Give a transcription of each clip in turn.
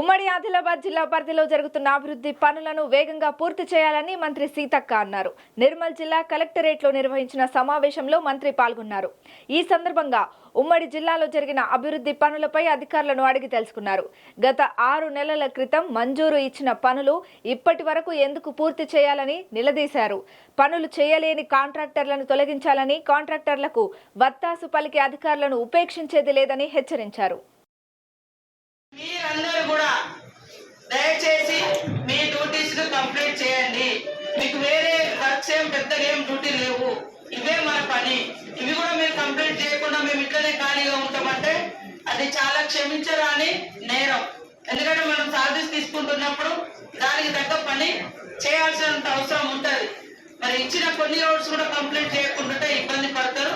ఉమ్మడి ఆదిలాబాద్ జిల్లా పరిధిలో జరుగుతున్న అభివృద్ధి పనులను వేగంగా పూర్తి చేయాలని మంత్రి సీతక్క అన్నారు. నిర్మల్ జిల్లా కలెక్టరేట్లో నిర్వహించిన సమావేశంలో మంత్రి పాల్గొన్నారు. ఈ సందర్భంగా ఉమ్మడి జిల్లాలో జరిగిన అభివృద్ధి పనులపై అధికారులను అడిగి తెలుసుకున్నారు. గత ఆరు నెలల క్రితం మంజూరు ఇచ్చిన పనులు ఇప్పటి వరకు ఎందుకు పూర్తి చేయాలని నిలదీశారు. పనులు చేయలేని కాంట్రాక్టర్లను తొలగించాలని కాంట్రాక్టర్లకు వత్తాసు పలికే అధికారులను ఉపేక్షించేది లేదని హెచ్చరించారు మీరందరూ కూడా దయచేసి మీ డ్యూటీస్ను కంప్లీట్ చేయండి. మీకు వేరే వర్క్స్ ఏం పెద్దగా ఏం డ్యూటీ లేవు. ఇవే మన పని. ఇవి కూడా మీరు కంప్లీట్ చేయకుండా మేము ఇట్లనే ఖాళీగా ఉంటామంటే అది చాలా క్షమించరాని నేరం. ఎందుకంటే మనం సార్వీస్ తీసుకుంటున్నప్పుడు దానికి తగ్గ పని చేయాల్సినంత అవసరం ఉంటుంది. మరి ఇచ్చిన కొన్ని అవర్స్ కూడా కంప్లీట్ చేయకుండా ఇబ్బంది పడతారు.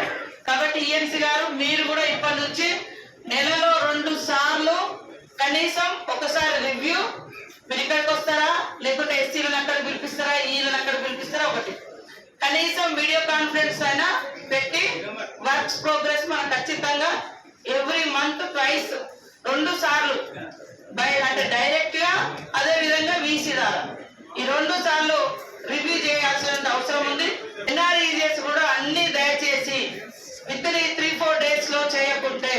కాబట్టి ఈఎన్సీ గారు మీరు కూడా ఇప్పటి నుంచి నెలలో రెండు సార్లు కనీసం ఒకసారి రివ్యూ మీరు ఇక్కడ కనీసం వీడియో కాన్ఫరెన్స్ అయినా పెట్టి వర్క్స్ ప్రోగ్రెస్ మనం ఖచ్చితంగా ఎవ్రీ మంత్ ప్రైస్ రెండు సార్లు బై అంటే డైరెక్ట్గా అదే విధంగా వీసీ ద్వారా. ఈ రెండు సార్లు రివ్యూ చేయాల్సిన అవసరం ఉంది. ఎన్ఆర్ఈజీఎస్ కూడా అన్ని దయచేసి విత్ ఇన్ త్రీ ఫోర్ డేస్లో చేయకుంటే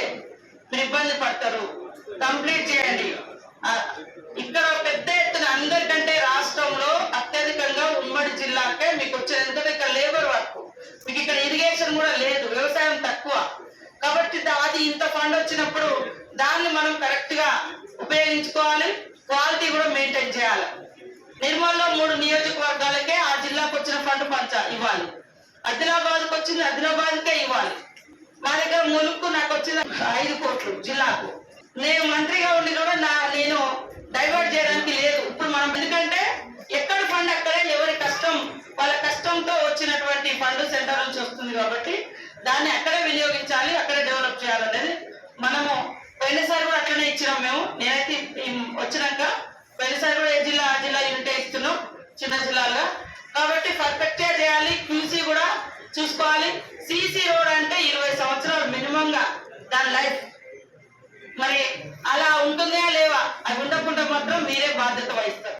మీరు ఇబ్బంది పడతారు. కంప్లీట్ చేయండి. ఇక్కడ పెద్ద ఎత్తున అందరికంటే రాష్ట్రంలో అత్యధికంగా ఉమ్మడి జిల్లాకే మీకు వచ్చేది ఎందుకంటే ఇక్కడ లేబర్ వర్క్ మీకు ఇక్కడ వ్యవసాయం కూడా లేదు వ్యవసాయం తక్కువ. కాబట్టి అది ఇంత ఫండ్ వచ్చినప్పుడు దాన్ని మనం కరెక్ట్గా ఉపయోగించుకోవాలి క్వాలిటీ కూడా మెయింటైన్ చేయాలి. నిర్మల్లో మూడు నియోజకవర్గాలకే ఆ జిల్లాకు వచ్చిన ఫండ్ పంచ ఇవ్వాలి. ఆదిలాబాద్కి వచ్చింది ఆదిలాబాద్కే ఇవ్వాలి. మా దగ్గర ములుక్కు నాకు వచ్చిన ఐదు కోట్లు జిల్లాకు. నేను మంత్రిగా ఉండి కూడా నా నేను డైవర్ట్ చేయడానికి లేదు ఇప్పుడు మనం ఎందుకంటే ఎక్కడ ఫండ్ అక్కడే ఎవరి కష్టం వాళ్ళ కష్టంతో వచ్చినటువంటి ఫండ్ సెంటర్ కాబట్టి దాన్ని అక్కడే వినియోగించాలి అక్కడే డెవలప్ చేయాలనేది మనము పోయినసారి కూడా అట్లనే ఇచ్చినాం మేము. నేనైతే వచ్చినాక పోయినసారి కూడా ఏ జిల్లా ఆ జిల్లా యూనిటే ఇస్తున్నాం చిన్న జిల్లాలుగా. కాబట్టి పర్ఫెక్ట్గా చేయాలి క్యూసీ కూడా చూసుకోవాలి. సీసీ రోడ్ అంటే ఇరవై సంవత్సరాలు మినిమం గా దాని లైఫ్. మరి అలా ఉంటుందా లేవా? అది ఉండకుండా మాత్రం మీరే బాధ్యత వహిస్తారు.